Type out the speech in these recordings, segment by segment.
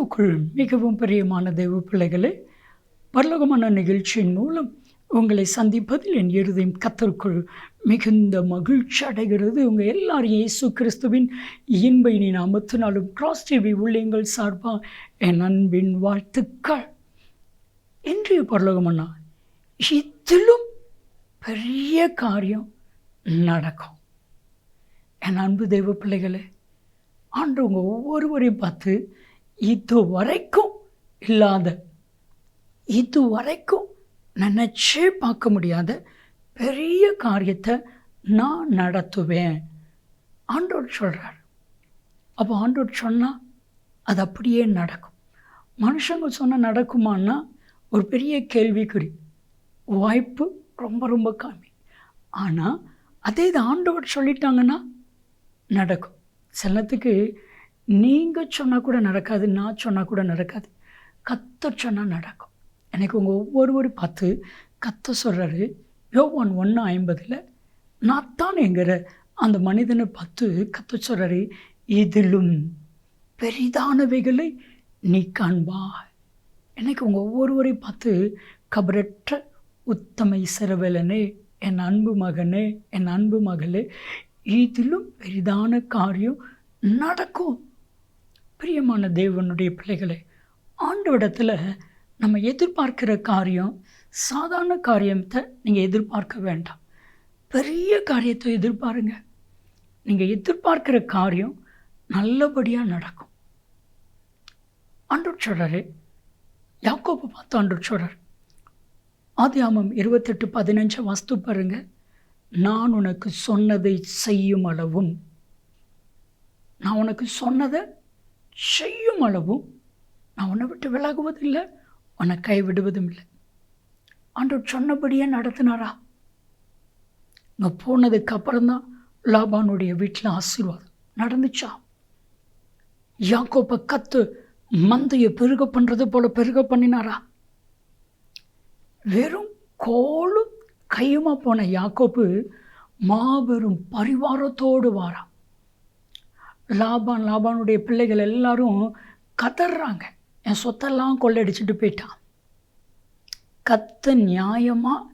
கிறிஸ்துக்குள் மிகவும் பிரியமான தெய்வ பிள்ளைகளே பரலோகமான நிகழ்ச்சியின் மூலம் உங்களை சந்திப்பதில் என் இருதயம் கத்தருக்குள் மிகுந்த மகிழ்ச்சி அடைகிறது. உங்கள் எல்லாரும் இயேசு கிறிஸ்துவின் இன்பை நீ நாமத்தினாலும் கிராஸ் டிவி ஊழியங்கள் சார்பாக என் அன்பின் வாழ்த்துக்கள். இன்றைய பரலோகமன்னா இதிலும் பெரிய காரியம் நடக்கும். என் அன்பு தெய்வ பிள்ளைகளே ஆண்டு உங்கள் ஒவ்வொருவரையும் பார்த்து இது வரைக்கும் இல்லாத இது வரைக்கும் நினச்சே பார்க்க முடியாத பெரிய காரியத்தை நான் நடத்துவேன். ஆண்டோர் சொல்கிறார் அப்போ ஆண்டோர் சொன்னால் அது அப்படியே நடக்கும். மனுஷங்க சொன்னால் நடக்குமான்னா ஒரு பெரிய கேள்விக்குறி வாய்ப்பு ரொம்ப ரொம்ப கம்மி. ஆனால் அதே இது ஆண்டவர் சொல்லிட்டாங்கன்னா நடக்கும். சிலத்துக்கு நீங்கள் சொன்னால் கூட நடக்காது நான் சொன்னால் கூட நடக்காது. கத்த சொன்னால் நடக்கும். எனக்கு உங்கள் ஒவ்வொருவரும் பார்த்து கத்த சொல்கிறாரு ஒன் ஒன்று ஐம்பதில் நான் தான் என்கிற அந்த மனிதனை பார்த்து கத்த சொல்கிறாரு இதிலும் பெரிதானவைகளை நீ காண்பா எனக்கு உங்கள் ஒவ்வொருவரையும் பார்த்து கபரற்ற உத்தம இசரவேலனே என் அன்பு மகனே என் அன்பு மகளே இதிலும் பெரிதான காரியம் நடக்கும். பிரியமான தேவனுடைய பிள்ளைகளை ஆண்டவிடத்தில் நம்ம எதிர்பார்க்கிற காரியம் சாதாரண காரியத்தை நீங்கள் எதிர்பார்க்க வேண்டாம். பெரிய காரியத்தை எதிர்பாருங்க. நீங்கள் எதிர்பார்க்கிற காரியம் நல்லபடியாக நடக்கும். ஆண்டோர் சொல்கிறாரு யாக்கோப்பு பார்த்து ஆண்டோர் சொல்கிறார் ஆதியாமம் இருபத்தெட்டு பதினஞ்சு வாஸ்து பாருங்க நான் உனக்கு சொன்னதை செய்யும் அளவும். நான் உனக்கு சொன்னதை செய்யும் அளவும் நான் உன்னை விட்டு விலகுவதில்லை உன்னை கைவிடுவதும் இல்லை. ஆண்டவர் சொன்னபடியே நடத்தினாரா? இங்கே போனதுக்கு அப்புறம்தான் லாபானுடைய வீட்டில் ஆசீர்வாதம் நடந்துச்சா? யாக்கோப்பை கத்து மந்தையை பெருக பண்ணுறது போல பெருக பண்ணினாரா? வெறும் கோலும் கையுமா போன யாக்கோப்பு மாபெரும் பரிவாரத்தோடு வாரான். லாபான் லாபானுடைய பிள்ளைகள் எல்லாரும் கதறாங்க என் சொத்தெல்லாம் கொள்ளடிச்சிட்டு போயிட்டான். கத்த நியாயமாக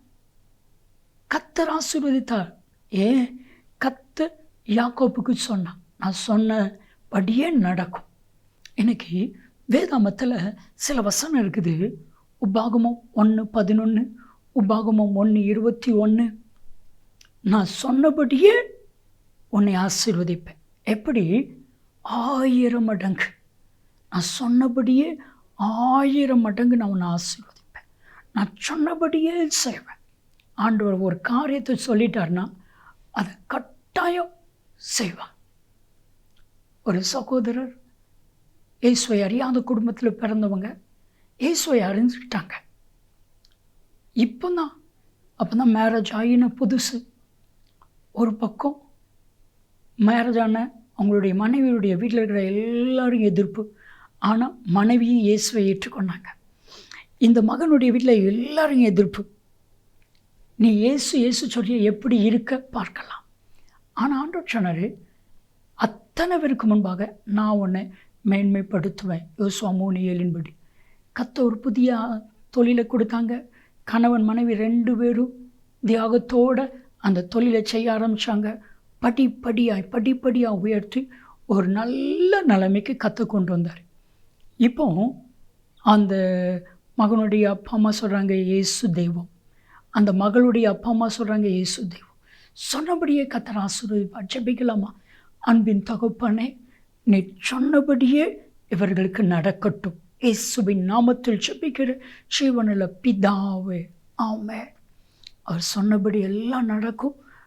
கத்தர் ஆசீர்வதித்தார். ஏன்? கத்த யாக்கோப்புக்கு சொன்னான். நான் சொன்னபடியே நடக்கும். எனக்கு வேதாமத்தில் சில வசனம் இருக்குது. உபாகமம் ஒன்று பதினொன்று உபாகமம் ஒன்று இருபத்தி ஒன்று நான் சொன்னபடியே உன்னை ஆசீர்வதிப்பேன். எப்படி? ஆயிரம் மடங்கு. நான் சொன்னபடியே ஆயிரம் மடங்கு நான் உன்னை ஆசீர்வதிப்பேன். நான் சொன்னபடியே செய்வேன். ஆண்டவர் ஒரு காரியத்தை சொல்லிட்டார்னா அதை கட்டாயம் செய்வான் ஒரு சகோதரர் இயேசுவை அறியாத குடும்பத்தில் பிறந்தவங்க இயேசுவை அறிஞ்சுக்கிட்டாங்க இப்போ தான் அப்போ தான் மேரேஜ் ஆகின புதுசு. ஒரு பக்கம் மேரேஜ் ஆன அவங்களுடைய மனைவியுடைய வீட்டில் இருக்கிற எல்லாரும் எதிர்ப்பு. ஆனால் மனைவியும் இயேசுவை ஏற்றுக்கொண்டாங்க. இந்த மகனுடைய வீட்டில் எல்லாரும் எதிர்ப்பு. நீ இயேசு இயேசு சொல்லி எப்படி இருக்க பார்க்கலாம். ஆனால் ஆண்டோர் சொன்னார் அத்தனை பேருக்கு முன்பாக நான் உன்னை மேன்மைப்படுத்துவேன். யோசுவா மூணு ஏழின்படி. கத்த ஒரு புதிய தொழிலை கொடுத்தாங்க. கணவன் மனைவி ரெண்டு பேரும் தியாகத்தோடு அந்த தொழிலை செய்ய ஆரம்பித்தாங்க படிப்படியாய் படிப்படியாக உயர்த்தி ஒரு நல்ல நிலைமைக்கு கற்று கொண்டு வந்தார். இப்போ அந்த மகனுடைய அப்பா அம்மா சொல்கிறாங்க இயேசு தெய்வம். அந்த மகளுடைய அப்பா அம்மா சொல்கிறாங்க இயேசு தெய்வம். சொன்னபடியே கத்தர் ஆசீர்வதிப்பா ஜபிக்கலாமா? அன்பின் தகப்பனே நீ சொன்னபடியே இவர்களுக்கு நடக்கட்டும். இயேசுவின் நாமத்தில் ஜபிக்கிற ஜீவனில் பிதாவே ஆமே அவர் சொன்னபடி எல்லாம் நடக்கும்.